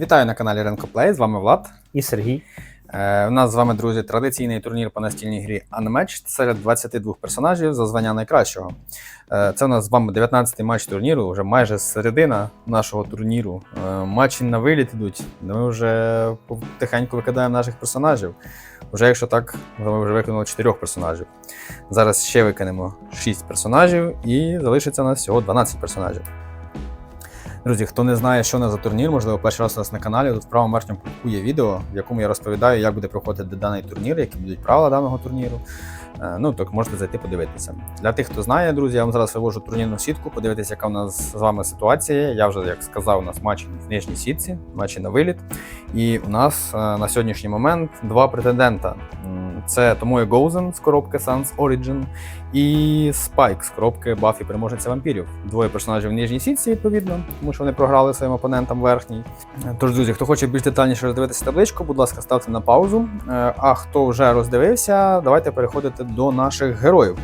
Вітаю на каналі Ренко Плей, з вами Влад. І Сергій. Е, у нас з вами, друзі, традиційний турнір по настільній грі Unmatched серед 22 персонажів за звання найкращого. Е, це у нас з вами 19-й матч турніру, вже майже середина нашого турніру. Е, матчі на виліт ідуть. Ми вже тихенько викидаємо наших персонажів. Вже якщо так, ми вже викинули 4 персонажів. Зараз ще викинемо 6 персонажів і залишиться у нас всього 12 персонажів. Друзі, хто не знає, що на за турнір, можливо, перший раз у нас на каналі. Тут в правому верхньому кутку є відео, в якому я розповідаю, як буде проходити даний турнір, які будуть правила даного турніру. Е, Ну, так можете зайти подивитися. Для тих, хто знає, друзі, я вам зараз вивожу турнірну сітку, подивитися, яка у нас з вами ситуація. Я вже, як сказав, у нас матчі в нижній сітці, матчі на виліт. І у нас е, на сьогоднішній момент два претендента. Це Томоє Гоузен з коробки Sans Origin і Спайк з коробки Баффі переможниця вампірів. Двоє персонажів в нижній сітці, відповідно, тому що вони програли своїм опонентам верхній. Тож, друзі, хто хоче більш детальніше роздивитися табличку, будь ласка, ставте на паузу. Е, А хто вже роздивився, давайте переходити до наших героїв.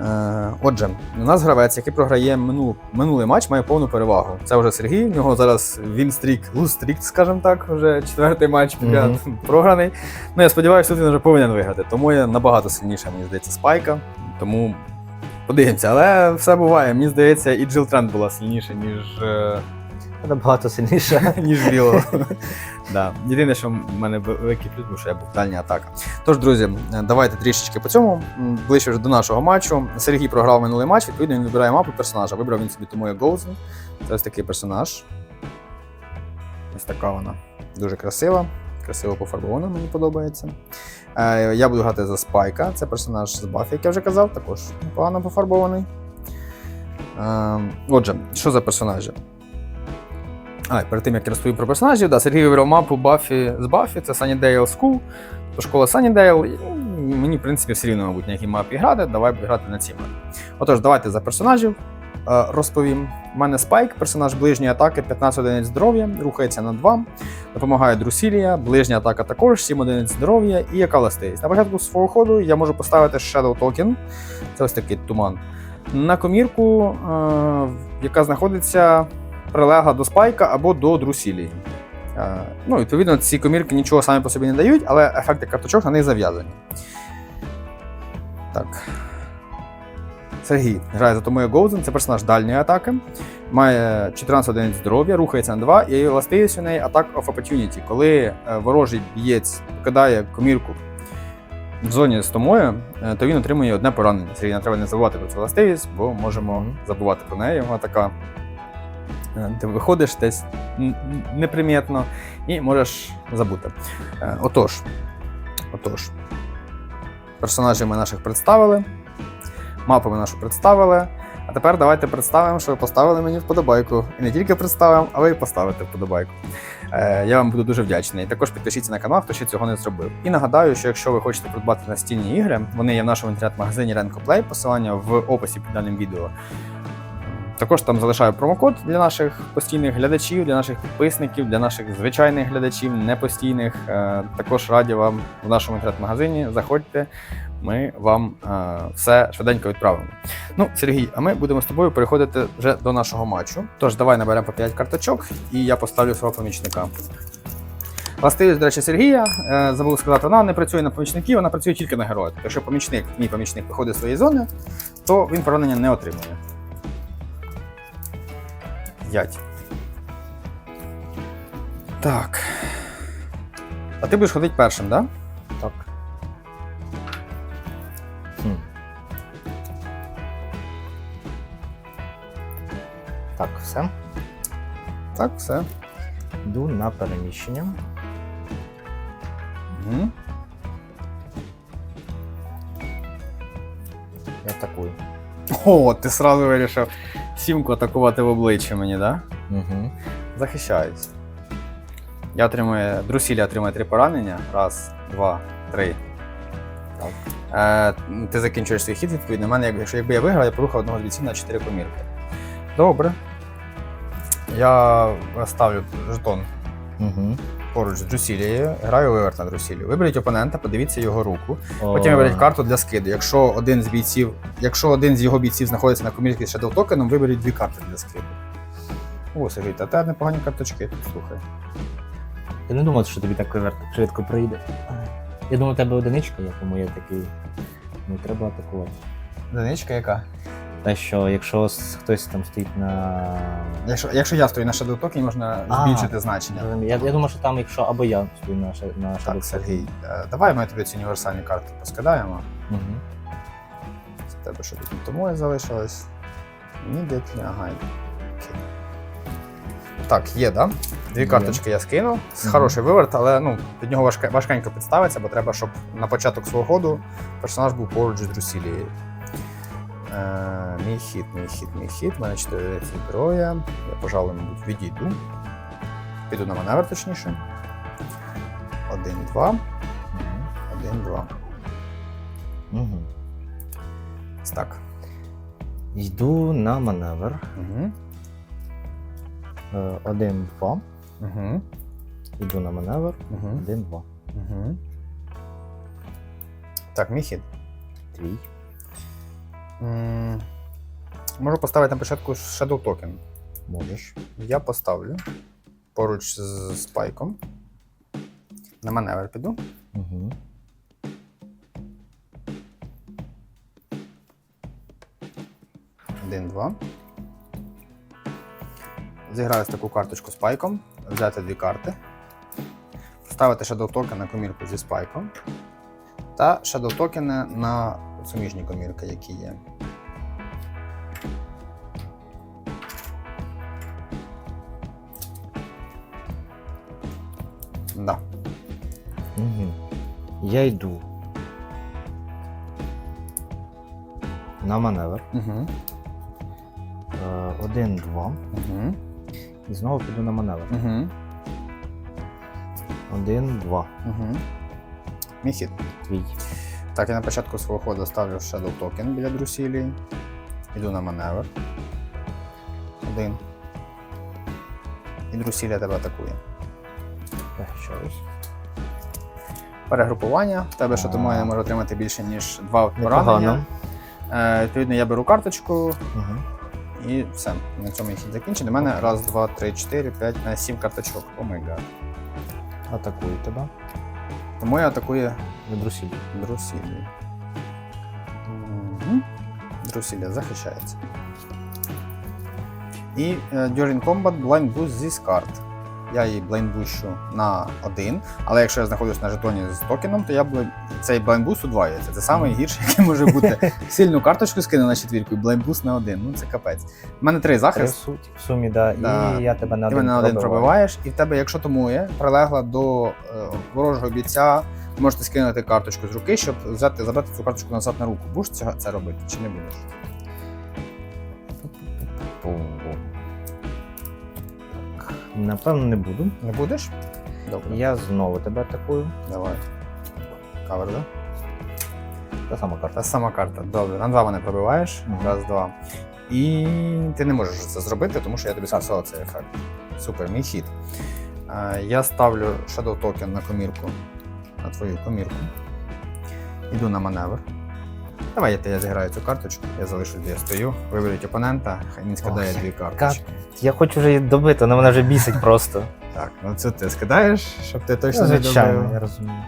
Е, Отже, у нас гравець, який програє мину, минулий матч, має повну перевагу. Це вже Сергій. В нього зараз він стрік, лустрік, скажімо так, вже четвертий матч підряд програний. Ну я сподіваюся, тут він вже повинен виграти. Тому я набагато сильніше, мені здається, спайка. Тому подивимося. Але все буває. Мені здається, і Джил Тренд була сильніша, ніж. е, Набагато сильніше. ніж білого. да. Єдине, що в мене великий плюс, був, що я був дальня атака. Тож, друзі, давайте трішечки по цьому. Ближче вже до нашого матчу. Сергій програв минулий матч, відповідно, він вибирає мапу персонажа. Вибрав він собі тому Гоузен. Це ось такий персонаж. Ось така вона. Дуже красива. Красиво пофарбована, мені подобається. Е, я буду грати за Спайка. Це персонаж з Баффі, як я вже казав, також непогано пофарбований. Е, отже, що за персонажі? А, перед тим як я розповім про персонажів, да, Сергій вибрав мапу Баффі з Баффі, це Sunnydale School, то школа Sunnydale. І, ну, Мені, в принципі, все рівно, мабуть, на якій мапі грати, давай грати на цій мапі. Отож, давайте за персонажів е, розповім. У мене Спайк, персонаж ближньої атаки, 15 одиниць здоров'я, рухається на 2, допомагає Друсілія, ближня атака також, 7 одиниць здоров'я і яка властивість. На початку свого ходу я можу поставити Shadow Token, це ось такий туман, на комірку, е, яка знаходиться прилегла до спайка або до друсілії. Е, ну, відповідно, ці комірки нічого самі по собі не дають, але ефекти карточок на них зав'язані. Так. Сергій грає за Томою Гоузен, це персонаж дальньої атаки. Має 14 одиниць здоров'я, рухається на 2, і властивість у неї Attack of Opportunity. Коли е, ворожий бієць покидає комірку в зоні з Томою, е, то він отримує одне поранення. Сергій, не треба не забувати про цю властивість, бо можемо забувати про неї. Вона така Ти виходиш десь непримітно і можеш забути. Е, Отож, отож, персонажів ми наших представили, мапу ми нашу представили. А тепер давайте представимо, що ви поставили мені вподобайку. І не тільки представимо, але й поставите вподобайку. Е, Я вам буду дуже вдячний. Також підпишіться на канал, хто ще цього не зробив. І нагадаю, що якщо ви хочете придбати настільні ігри, вони є в нашому інтернет-магазині Renko посилання в описі під даним відео. Також там залишаю промокод для наших постійних глядачів, для наших підписників, для наших звичайних глядачів, непостійних. Е, Також раді вам в нашому інтернет-магазині. Заходьте, ми вам е, все швиденько відправимо. Ну, Сергій, а ми будемо з тобою переходити вже до нашого матчу. Тож давай наберемо по 5 карточок, і я поставлю свого помічника. Властивість, до речі, Сергія, е, забув сказати, вона не працює на помічників, вона працює тільки на героїв. Якщо помічник, мій помічник виходить з своєї зони, то він поранення не отримує. 5. Так. А ти будеш ходити першим, так? Да? Так. Хм. Так, все. Так, все. Йду на переміщення. Угу. І атакую. О, ти сразу вирішив Сімку атакувати в обличчя мені. Да? Угу. Захищаюсь. Я отримую. Друсілля отримує три поранення. Раз, два, три. Так. Е, ти закінчуєш свій хід, відповідно. У мене, якщо якби я виграв, я порухав одного з бійців на 4 комірки. Добре. Я ставлю жетон Угу. Поруч з Друсілією, граю виверт на Друсілію. Виберіть опонента, подивіться його руку. Потім виберіть карту для скиду. Якщо один з бійців, якщо один з його бійців знаходиться на комірці з Shadow токеном, виберіть дві карти для скиду. О, Сергій, та те непогані карточки тут, слухай. Ти не думав, що тобі так вивер швидко прийде. Я думав, у тебе одиничка є, тому я такий. Не треба атакувати. Одиничка яка? Те, що якщо хтось там стоїть на. Якщо, якщо я стою на Shadow Token, можна А. збільшити значення. Я, я думаю, що там, якщо або я стою на, на Shadow Так, Сергій, е, давай ми тобі ці універсальні карти поскидаємо. Угу. Це тебе що тут тому залишилось. Immediately, ага. Окей. Так, є, да? Дві карточки я скинув. З хороший виверт, але ну, під нього важке, важкенько підставиться, бо треба, щоб на початок свого ходу персонаж був поруч з Друсілією. Е, мій хід, мій хід, мій хід. У мене 4 зброя. Я, пожалуй, мабуть, відійду. Піду на маневр, точніше. Один, два, один, два. Угу. Так. Йду на маневр. Угу. Е, Один, два. Угу. Йду на маневр. Угу. Один, два. Угу. Так, мій хід. Твій. Можу поставити на початку Shadow Token. Можеш. Я поставлю поруч з спайком. На маневр піду. Угу. Один, два. Зіграю таку карточку з спайком. Взяти дві карти. Ставити Shadow Token на комірку зі спайком. Та Shadow Token на суміжні комірки, які є. Я йду. На маневр. Угу. Один, два. Угу. І знову піду на маневр. Угу. Один, два. Угу. Мій хід. Твій. Так, я на початку свого ходу ставлю Shadow Token біля Друсілії. Іду на маневр. Один. І Друсілія тебе атакує. Захищаюсь. Перегрупування. В тебе не може отримати більше, ніж два поранення. Е, відповідно, я беру карточку Угу. і все. На цьому хід закінчений. У мене раз, два, три, чотири, п'ять, на сім карточок. О май гад. Атакую тебе. Тому я атакую Відрусіль. Друсілію. Мгм. Друсілія захищається. І е, during combat blind boost this card. Я її блайндбущу на один, але якщо я знаходжусь на жетоні з токеном, то я бл... цей блайндбуст удвоюється. Це саме гірше, яке може бути. Сильну карточку скину на четвірку і блайндбуст на один. Ну це капець. У мене три Три захист. суть в сумі, да. Да. І я тебе на Ти один мене на один пробиваєш, і в тебе, якщо томує, прилегла до е, ворожого бійця, можете скинути карточку з руки, щоб взяти, забрати цю карточку назад на руку. Будеш це, це робити чи не будеш? Напевно, не буду. Не будеш? Добре. Я знову тебе атакую. Давай. Кавер, да? Та сама карта. Та сама карта. Добре. На два мене пробиваєш. Мгм. Раз, два. І ти не можеш це зробити, тому що я тобі скасував цей ефект. Супер, мій хід. Е, Я ставлю Shadow Token на комірку, на твою комірку. Іду на маневр. Давай я, я зіграю цю карточку, я залишу, де я стою, виберіть опонента, хай він скидає дві карточки. Я хочу вже її добити, вона мене вже бісить просто. Так, ну це ти скидаєш, щоб ти точно Ну, не Звичайно, добив. я розумію.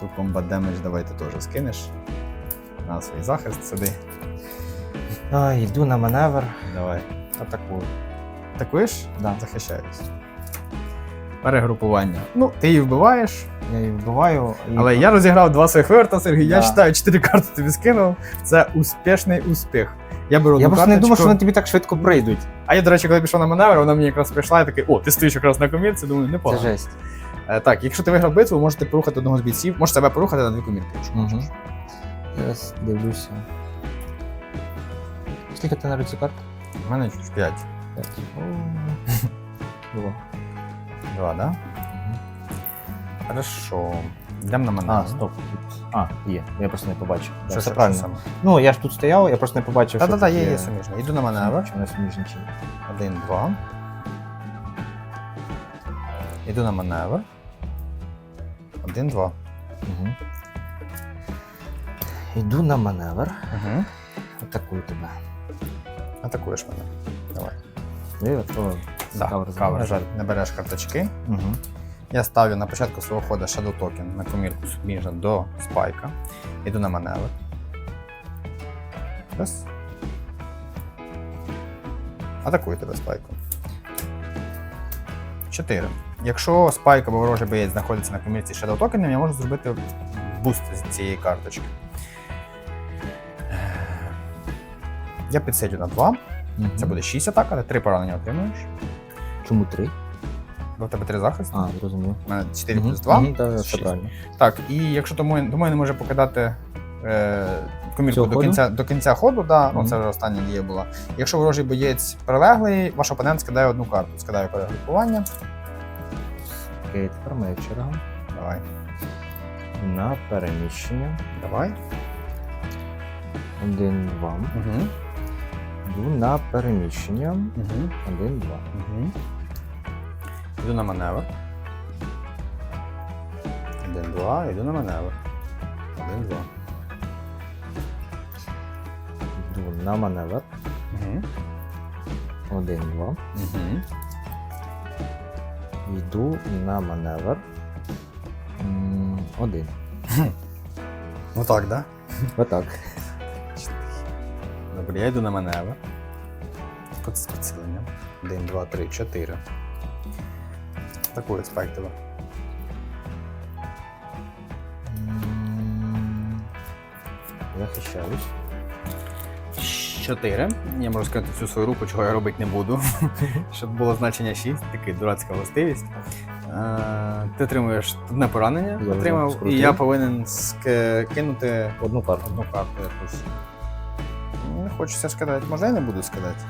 Тут комбат демедж давай ти теж скинеш. На свій захист сюди. А, йду на маневр. Давай. Атакую. Атакуєш? Да. Захищаюсь. Перегрупування. Ну, ти її вбиваєш, Я її вбиваю. І... але я розіграв два своїх виверта, Сергій. Я Да. вважаю, чотири карти тобі скинув. Це успішний успіх. Я беру Я одну просто не думав, що вони тобі так швидко прийдуть. А я, до речі, коли пішов на маневр, вона мені якраз прийшла і такий, о, ти стоїш якраз на комірці, думаю, не Це жесть. Е, так, якщо ти виграв битву, можете порухати одного з бійців, можеш себе порухати на дві комірки, якщо Мгм. хочеш. Зараз дивлюся. Скільки ти на руці карт? У мене 5. П'ять. Було. Два, да? Хорошо. Йдемо на маневр. А, стоп. А, є. Я просто не побачив. Що, Все що, що правильно. саме? Ну, я ж тут стояв, я просто не побачив. що Та-та-та, тут є, є суміжно. Йду на маневр. Чи не суміжні чи ні. Один, два. Йду на маневр. Один, два. Угу. Йду на маневр. Угу. Атакую тебе. Атакуєш мене. Давай. І от, о, Да, Кавер кавер. жаль. Не береш карточки. Угу. Я ставлю на початку свого ходу Shadow Token на комірку суміжно до спайка. Йду на маневр. Раз. Атакую тебе спайку. 4. Якщо спайк або ворожий боєць знаходиться на комірці Shadow Token, я можу зробити буст з цієї карточки. Я підсидю на 2. Це буде 6 атак, але 3 поранення отримуєш. Чому 3? У тебе три захисти? А, зрозумів. У мене 4 плюс 2. Мгм, да, все правильно. Так, і якщо тому, тому не може покидати е, комірку до кінця, до кінця ходу, да, ну, це вже остання дія була. Якщо ворожий боєць прилеглий, ваш опонент скидає одну карту. Скидає перегрупування. Окей, тепер моя черга Давай, на переміщення. давай. Один, два. Угу, Йду на переміщення. угу, Один, два. угу. Йду на маневр. Один, два, йду на маневр. Один, два. Йду на маневр. Угу. Один, два. Угу. Йду на маневр. М, Один. Ну так, да? Отак. Добре, я йду на маневр. З з підсиленням. Один, два, три, чотири. Такою спайк тебе. Захищаюсь. Чотири. Я можу сказати всю свою руку, чого я робити не буду. Щоб було значення 6, така дурацька властивість. Е, Ти отримуєш одне поранення, Я отримав, і я повинен ски- кинути Одну карту. одну карту якусь. Не хочеться скидати. Можна я не буду скидати?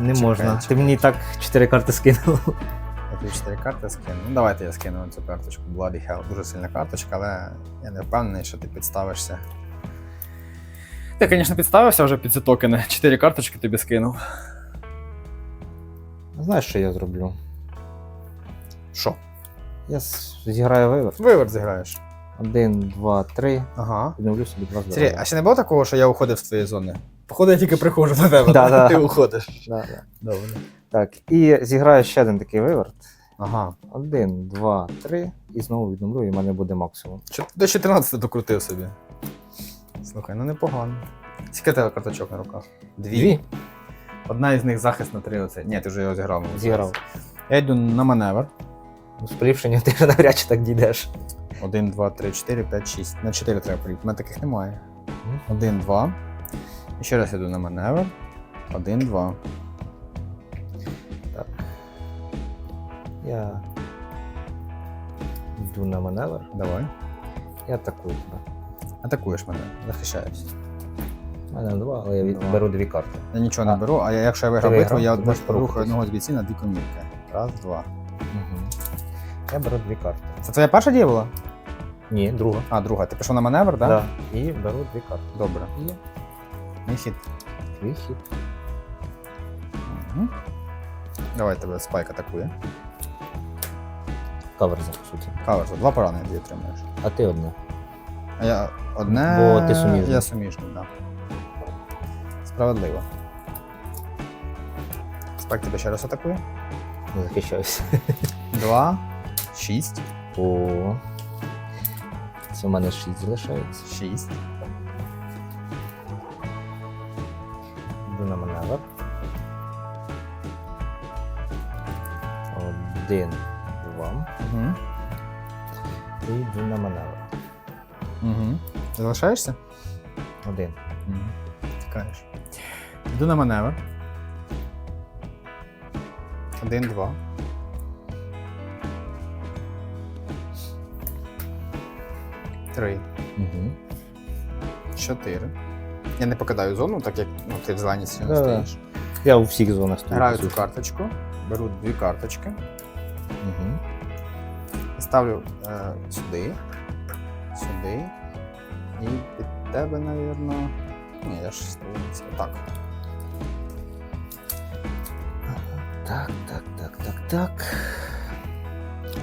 Не Чекай, можна. чекай. Ти мені і так чотири карти скинув. Тобі 4 карти скину. Ну давайте я скину цю карточку. Bloody Hell. Дуже сильна карточка, але я не впевнений, що ти підставишся. Ти, звісно, підставився вже під ці токени. Чотири карточки тобі скинув. Знаєш, що я зроблю? Що? Я с- зіграю вивер. Виверт зіграєш. Один, два, три. Ага. Відновлю собі два Сергій, здоров'я. а ще не було такого, що я уходив з твоєї зони? Походу, я тільки приходжу до тебе, Да, да. ти уходиш. Да, да. Добре. Так, і зіграю ще один такий виверт. Ага. Один, два, три. І знову відновлю, і в мене буде максимум. До 14 докрутив собі. Слухай, ну непогано. Скільки тебе карточок на руках? Дві. Дві. Одна із них захист на три оце. Ні, ти вже його зіграв. мабуть, Зіграв. зараз. Я йду на маневр. Ну, з поліпшення ти вже навряд чи так дійдеш. 1, 2, 3, 4, 5, 6. На 4 треба поліпити. У мене таких немає. Мгм. 1, 2. І ще раз йду на маневр. 1, 2. Я йду на маневр Давай. і атакую тебе. Атакуєш мене, захищаюсь. У мене два, але я від- Два. беру дві карти. Я нічого не А. беру, а я, якщо я виграв Ти битву, виграв, я ти можеш рухаю порухатись. одного з бійців на дві комірки. Раз, два. Угу. Я беру дві карти. Це твоя перша дія була? Ні, друга. А, друга. Ти пішов на маневр, так? Да. І беру дві карти. Добре. І Мій хід. твій хід. Угу. Давай тебе спайк атакує. Кавер за по суті. Кавер, за два поранення дві отримуєш. А ти одне. А я одне. Бо ти суміжний. Я суміжний, так. Да. Справедливо. Спайк тебе ще раз атакує. Не захищаюся. Два, шість, О. Це в мене шість залишається. шість. Йду на маневр. Один. І йду на маневр. Угу. Залишаєшся? Один. Угу. Тікаєш. Йду на маневр. Один, два. Три. Угу. Чотири. Я не покидаю зону, так як ну, ти в зеленій стіні Да-да. стоїш. Я у всіх зонах стою. Граю по цю суті. карточку, беру дві карточки, Мгм. Ставлю е, сюди, сюди. І під тебе, навірно. Ні, я ж стою ці- так. Так, так, так, так, так.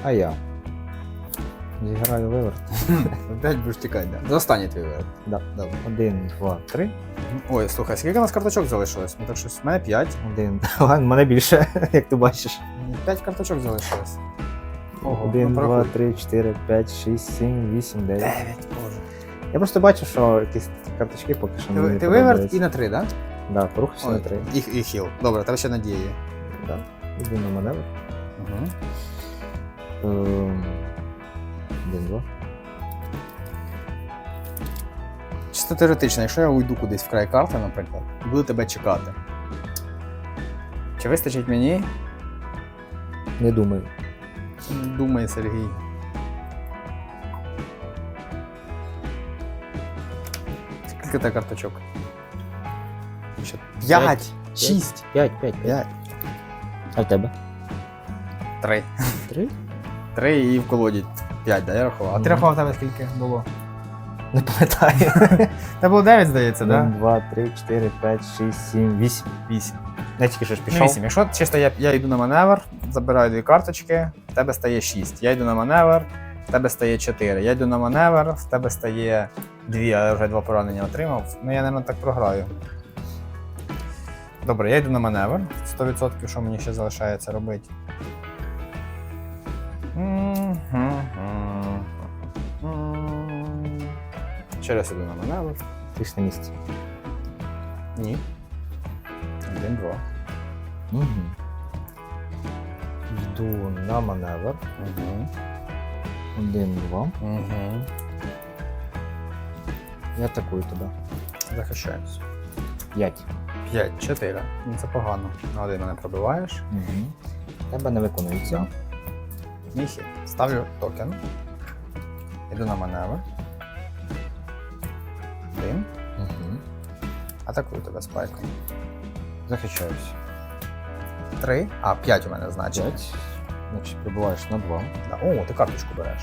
А я. Зіграю виверт. Опять будеш тікати, да. Останній твій варіант. Да. Добре. Один, два, три. Ой, слухай, скільки у нас карточок залишилось? Ну так щось. У мене 5. Один. Ладно, мене більше, як ти бачиш. 5 карточок залишилось. Ого, Один, ну, два, порахуй. три, чотири, п'ять, шість, сім, вісім, дев'ять. 9, боже. Я просто бачу, що якісь карточки поки що Ти, не ти виверт і на 3, так? Да, порухався на три. І, і хіл. Добре, тебе ще надія є. Да. Іду на маневр. Угу. Ем, Один, два. Чисто теоретично, якщо я уйду кудись в край карти, наприклад, і буду тебе чекати. Чи вистачить мені? Не думаю. Думає Сергій. Скільки тебе карточок? П'ять. П'ять! Шість! П'ять, п'ять, п'ять. П'ять. А в тебе? Три. Три? Три і в колоді п'ять, да, я рахував. А ти рахував тебе скільки було? Не пам'ятаю. Це було 9, здається, так? два, три, чотири, п'ять, шість, сім, вісім. Вісім. Я тільки що ж Ну, пішов. Вісім. Якщо чисто я, я йду на маневр, забираю дві карточки, в тебе стає 6. Я йду на маневр, в тебе стає 4. Я йду на маневр, в тебе стає 2, а я вже два поранення отримав. Ну я, мабуть, так програю. Добре, я йду на маневр. 100% що мені ще залишається робити. Ще раз іду на маневр. Ти ж на місці. Ні. Один, два. Угу. Йду на маневр. Угу. Один, два. Угу. Я атакую тебе. Захищаюсь. П'ять. 5, 4. Ну це погано. На один мене пробиваєш. Угу. Тебе не виконується. Міхі. Ставлю токен. Іду на маневр. Один. Угу. Атакую тебе спайком. Захищаюсь. Три. А, 5 у мене значить. П'ять. Значить, прибуваєш на два. Да. О, ти карточку береш.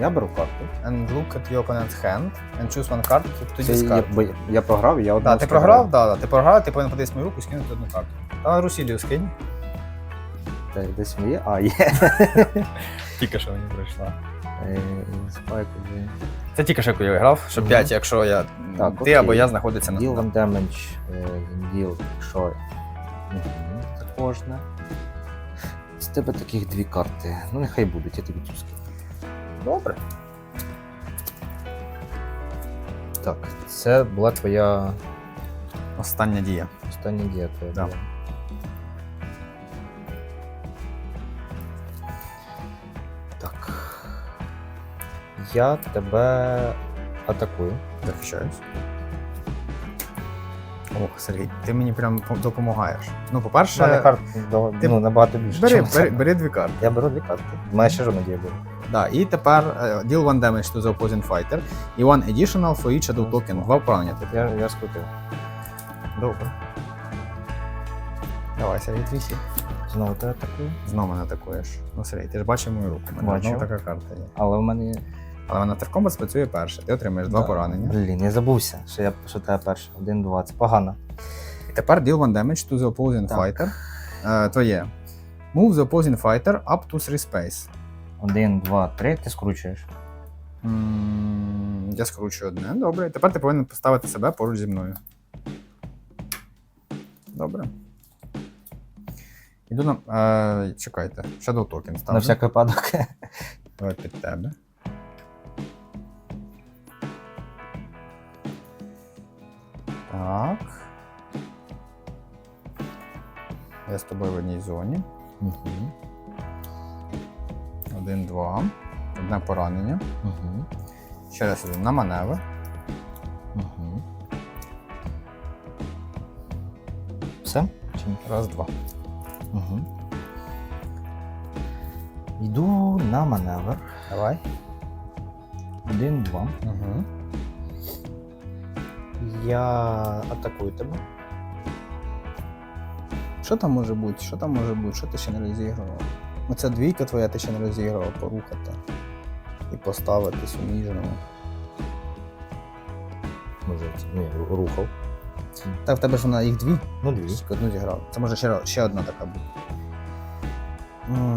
Я беру карту. And look at your opponent's hand and choose one card to Це discard. я, бо я програв, я одну Да, ти скидаю. програв, да, да, ти програв, ти повинен подивитися мою руку і скинути одну карту. Та Русілію скинь. Так, десь є. А, є. Тільки що мені прийшла. Е, вже. Це тільки що я виграв, що Мгм. 5, якщо я Так, ти окей. або я знаходиться на. Deal one damage, е, deal, якщо. Мгм, Також не. З тебе таких дві карти. Ну, нехай будуть, я тобі цю скину. Добре. Так, це була твоя Остання дія. остання дія твоя. Да. була. Я тебе атакую. Захищаюсь. Ох, Сергій, ти мені прям допомагаєш. Ну, по-перше, карт до- ти ну, набагато більше. бери, чим бери, бери дві карти. Я беру дві карти. У мене ще жодна дія буде. Да, і тепер е, deal one damage to the opposing fighter і one additional for each adult token. Два типу. Я, я скрутив. Добре. Давай, Сергій, твій хід. Знову ти атакую. Знову мене атакуєш. Ну, Сергій, ти ж бачив мою руку. У мене Бачу. знову така карта є. Але в мене. Але вона теркомбат спрацює перше. Ти отримаєш два поранення. Блін, я забувся, що я що тебе перше. Один, два. Це погано. І тепер deal one damage to the opposing Так. fighter. Е, твоє. Move the opposing fighter up to 3 space. Один, два, три, ти скручуєш. М, Я скручую одне. Добре. Тепер ти повинен поставити себе поруч зі мною. Добре. Іду на. Е, чекайте. Shadow Token ставлю. На всяк випадок. Давай під тебе. Так. Я з тобою в одній зоні. Угу. Один, два. Одне поранення. Угу. Ще раз іду на маневр. Угу. Все? Раз, два. Угу. Йду на маневр. Давай. Один, два. Угу. Я атакую тебе. Що там може бути? Що там може бути? Що ти ще не розігрував? Оця двійка твоя ти ще не розігрував, порухати. І поставити суміжному. Може, це- ні, рухав. Так, в тебе ж вона їх дві. Ну, дві. Одну зіграв. Це може ще, ще одна така буде.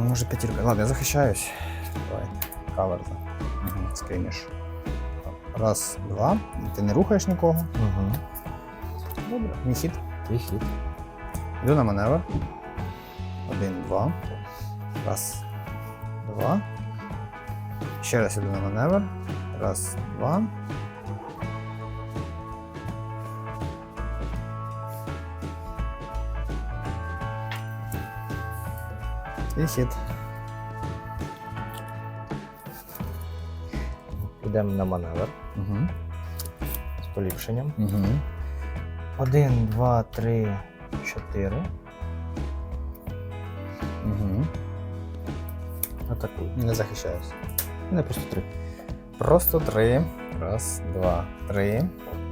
Може п'ятірка. Ладно, я захищаюсь. Давай. Каверза. Угу, скинеш. Раз, два. Ти не рухаєш нікого. Угу. Добре. Мій хід. Твій хід. Йду на маневр. Один, два. Раз, два. Ще раз іду на маневр. Раз, два. І хід. Підемо на маневр Угу. з поліпшенням. Угу. Один, два, три, чотири. Угу. Атакуй. Не захищаюсь. Не просто три. Просто три. Раз, два, три.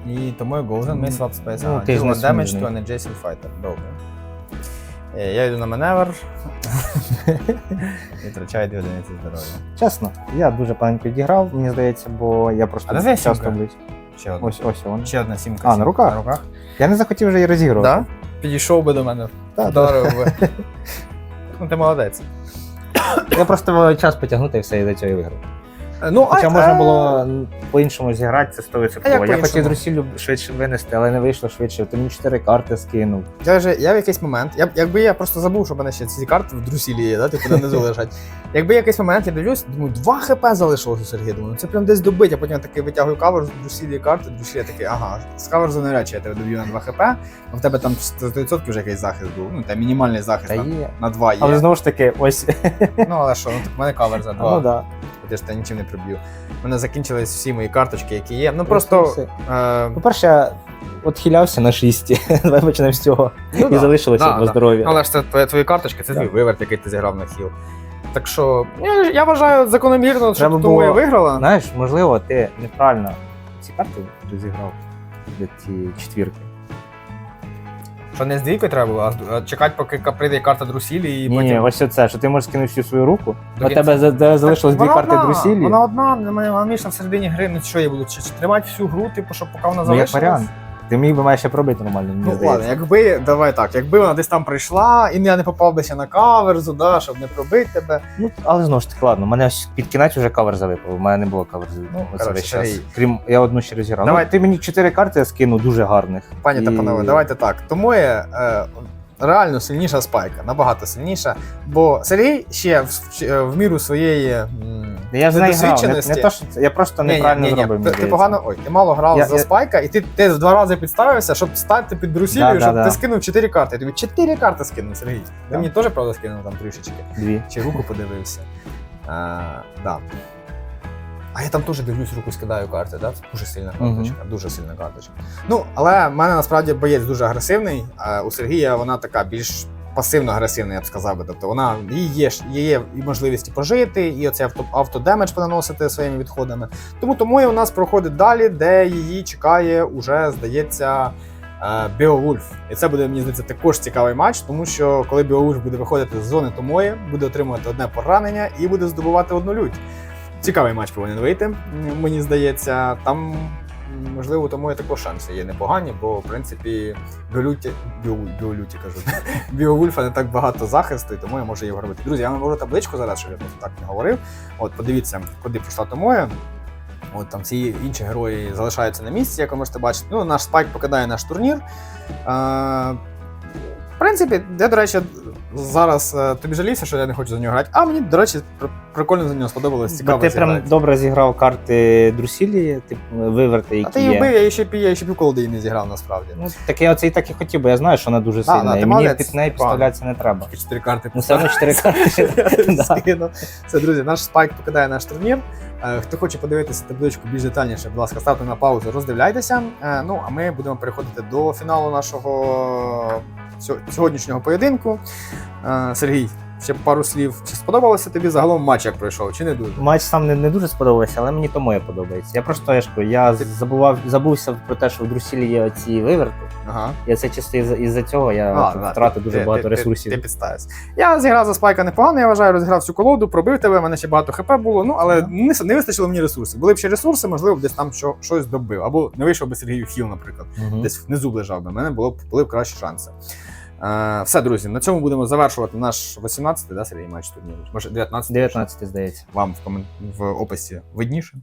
І тому я Golden ми Swap Space. Ну, ти ж не damage to an adjacent fighter. Добре. Е, Я йду на маневр. І втрачаю дві одиниці здоров'я. Чесно, я дуже паленько відіграв, мені здається, бо я просто А де твоя часто сімка? близько. Ще одна. Ось, ось вона. Ще одна сімка. А, на сімка. руках? На руках. Я не захотів вже її розігрувати. Да? Підійшов би до мене. Так, Вдарив би. Ну, ти молодець. Я просто час потягнути і все, і до цього і виграв. Е, Ну, Хоча а- можна а- було по-іншому зіграти, це 100%. А як Я по-іншому? хотів Друсілю швидше винести, але не вийшло швидше. Ти мені 4 карти скинув. Я вже я в якийсь момент, я, б- якби я просто забув, що в мене ще ці карти в друсілі є, да, типу низу лежать. Якби якийсь момент я дивлюсь, думаю, 2 хп залишилось у Сергія. Думаю, ну це прям десь добить. Я потім я такий витягую кавер з друсілі карти, друсілі такий, ага, з каверзу навряд чи я тебе доб'ю на 2 хп, а в тебе там 100% вже якийсь захист був. Ну, та мінімальний захист Та є. на 2 є. Але знову ж таки, ось. Ну але що, ну так в мене кавер за 2. Ну да. Я ж тебе нічим не приб'ю. У мене закінчились всі мої карточки, які є. Ну просто. Е, По-перше, я отхилявся на 6. Давай почнемо з цього. ну, І да. залишилося Да, да. здоров'я. Але ж це твої, твої карточки, це твій Так. виверт, який ти зіграв на хіл. Так що я, я вважаю закономірно, що Треба тому було- я виграла. Знаєш, можливо, ти неправильно ці карти розіграв для ці четвірки. Що не з двійкою треба було, а чекати, поки прийде карта Друсілі і Ні, ні, потім. ось оце, що ти можеш скинути всю свою руку. До тебе за- де залишилось дві Вона карти одна, Друсілі. Вона одна, вона міша в середині гри, ну що я буду чи, чи тримати всю гру, типу, щоб поки вона Ну, як залишилась. варіант. Ти міг би маєш ще пробити нормально, мені Ну здається. ладно, якби, давай так, якби вона десь там прийшла, і я не попав бися на каверзу, да, щоб не пробити тебе. Ну, але знову ж таки, ладно, у мене ось під кінець вже кавер завипав, у мене не було кавер. Ну, коротше, час. Сергій. Крім, я одну ще розіграв. Давай. Ну, ти мені чотири карти скинув дуже гарних. Пані та панове, давайте так. Тому є е, реально сильніша спайка, набагато сильніша. Бо Сергій ще в, в, міру своєї Я ж не грав, не, не то, що я просто Ні, неправильно ні, ні, зробив. Ти, ти погано, ой, ти мало грав Я- за я- спайка, і ти, ти в два рази підставився, щоб стати під Брусілію, Да, да, щоб да. ти скинув 4 карти. Я тобі 4 карти скинув, Сергій. Ти Да. мені теж, правда, скинув там трішечки. Дві. Чи руку подивився. А, да. А я там теж дивлюсь, руку скидаю карти, да? Дуже сильна карточка, дуже сильна карточка. Ну, але в мене насправді боєць дуже агресивний, а у Сергія вона така більш пасивно-агресивна, я б сказав би. Тобто вона їй є, їй є і можливість і пожити, і оце авто, автодемедж понаносити своїми відходами. Тому тому і у нас проходить далі, де її чекає уже, здається. е, Біовульф. І це буде, мені здається, також цікавий матч, тому що коли Біовульф буде виходити з зони Томої, буде отримувати одне поранення і буде здобувати одну лють. Цікавий матч повинен вийти, мені здається. Там, можливо, у Томої також шанси є непогані, бо, в принципі, Біолюті, Біо, Біолюті кажу, Біовульфа не так багато захисту, і тому я можу його робити. Друзі, я вам говорю табличку зараз, щоб я так не говорив. От, подивіться, куди прийшла Томоя. От там всі інші герої залишаються на місці, як ви можете бачити. Ну, наш спайк покидає наш турнір. В принципі, я, до речі, зараз е, тобі жалівся, що я не хочу за нього грати. А мені, до речі, прикольно за нього сподобалось. Бо Цікаво. ти прям добре зіграв карти Друсілі, типу, виверти, А які ти її є. вбив, я ще, пі- я ще півколоди її не зіграв насправді. Ну, так я оце і так і хотів, бо я знаю, що вона дуже сильна. ти і мені під неї підставлятися не треба. Тільки чотири карти. Ну, все одно чотири карти. Все, друзі, наш спайк покидає наш турнір. Е, Хто хоче подивитися табличку більш детальніше, будь ласка, ставте на паузу, роздивляйтеся. Е, Ну, а ми будемо переходити до фіналу нашого сьогоднішнього поєдинку. Е, Сергій, ще пару слів. Чи сподобалося тобі загалом матч, як пройшов, чи не дуже? Матч сам не, не дуже сподобався, але мені то моє подобається. Я просто я ж я забував, забувся про те, що в Друсілі є оці виверти. Ага. Я це чисто із- із-за цього я втратив ти- дуже ти- багато ти- ресурсів. Ти, ти підставився. Я зіграв за спайка непогано, я вважаю, розіграв всю колоду, пробив тебе, в мене ще багато хп було, ну але не, не вистачило мені ресурсів. Були б ще ресурси, можливо, десь там що, щось добив. Або не вийшов би Сергію Хіл, наприклад. Мгм. Десь внизу лежав би. мене було б були б кращі шанси. Е, все, друзі, на цьому будемо завершувати наш 18-й да, Сергій матч турніру. Може, 19-й? 19 здається. Вам в, комен... в описі видніше.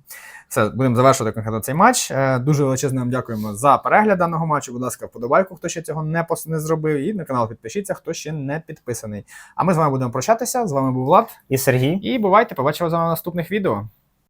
Все, будемо завершувати конкретно цей матч. Е, Дуже величезно вам дякуємо за перегляд даного матчу. Будь ласка, вподобайку, хто ще цього не, пос... не зробив, і на канал підпишіться, хто ще не підписаний. А ми з вами будемо прощатися. З вами був Влад. І Сергій. І бувайте, побачимо з вами в наступних відео.